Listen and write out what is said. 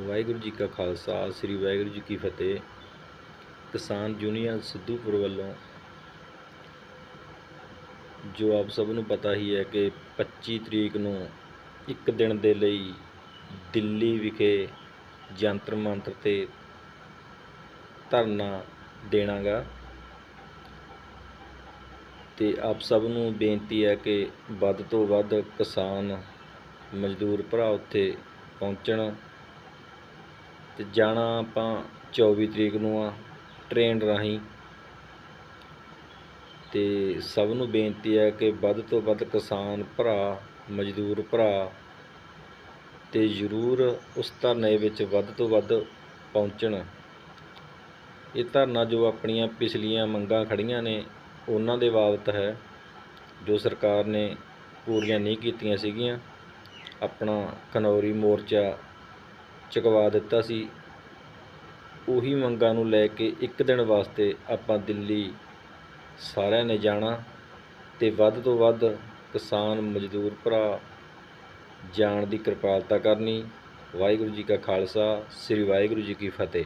ਵਾਹਿਗੁਰੂ ਜੀ ਕਾ ਖਾਲਸਾ, ਸ੍ਰੀ ਵਾਹਿਗੁਰੂ ਜੀ ਕੀ ਫਤਿਹ। ਕਿਸਾਨ ਯੂਨੀਅਨ ਸਿੱਧੂਪੁਰ ਵੱਲੋਂ ਜੋ ਆਪ ਸਭ ਨੂੰ ਪਤਾ ਹੀ ਹੈ ਕਿ 25 ਤਰੀਕ ਨੂੰ ਇੱਕ ਦਿਨ ਦੇ ਲਈ ਦਿੱਲੀ ਵਿਖੇ ਜੰਤਰ ਮੰਤਰ ਤੇ ਧਰਨਾ ਦੇਣਾਗਾ। ਤੇ ਆਪ ਸਭ ਨੂੰ ਬੇਨਤੀ ਹੈ ਕਿ ਵੱਧ ਤੋਂ ਵੱਧ ਕਿਸਾਨ ਮਜ਼ਦੂਰ ਭਰਾ ਉੱਥੇ ਪਹੁੰਚਣ। ਤੇ ਜਾਣਾ ਆਪਾਂ 24 ਤਰੀਕ ਨੂੰ ਆ ਟ੍ਰੇਨ ਰਾਹੀਂ। ਤੇ ਸਭ ਨੂੰ ਬੇਨਤੀ ਹੈ ਕਿ ਵੱਧ ਤੋਂ ਵੱਧ ਕਿਸਾਨ ਭਰਾ, ਮਜ਼ਦੂਰ ਭਰਾ ਤੇ ਜ਼ਰੂਰ ਉਸ ਧਰਨੇ ਵਿੱਚ ਵੱਧ ਤੋਂ ਵੱਧ ਪਹੁੰਚਣ। ਇਹ ਧਰਨਾ ਜੋ ਆਪਣੀਆਂ ਪਿਛਲੀਆਂ ਮੰਗਾਂ ਖੜੀਆਂ ਨੇ, ਉਹਨਾਂ ਦੇ ਬਾਬਤ ਹੈ, ਜੋ ਸਰਕਾਰ ਨੇ ਪੂਰੀਆਂ ਨਹੀਂ ਕੀਤੀਆਂ ਸੀਗੀਆਂ। ਆਪਣਾ ਖਨੌਰੀ ਮੋਰਚਾ ਚੁਕਵਾ ਦਿੱਤਾ ਸੀ। ਉਹੀ ਮੰਗਾਂ ਨੂੰ ਲੈ ਕੇ ਇੱਕ ਦਿਨ ਵਾਸਤੇ ਆਪਾਂ ਦਿੱਲੀ ਸਾਰਿਆਂ ਨੇ ਜਾਣਾ ਤੇ ਵੱਧ ਤੋਂ ਵੱਧ ਕਿਸਾਨ, ਮਜ਼ਦੂਰ ਭਰਾ ਜਾਣ ਦੀ ਕਿਰਪਾਲਤਾ ਕਰਨੀ। ਵਾਹਿਗੁਰੂ ਜੀ ਕਾ ਖਾਲਸਾ, ਸ੍ਰੀ ਵਾਹਿਗੁਰੂ ਜੀ ਕੀ ਫਤਿਹ।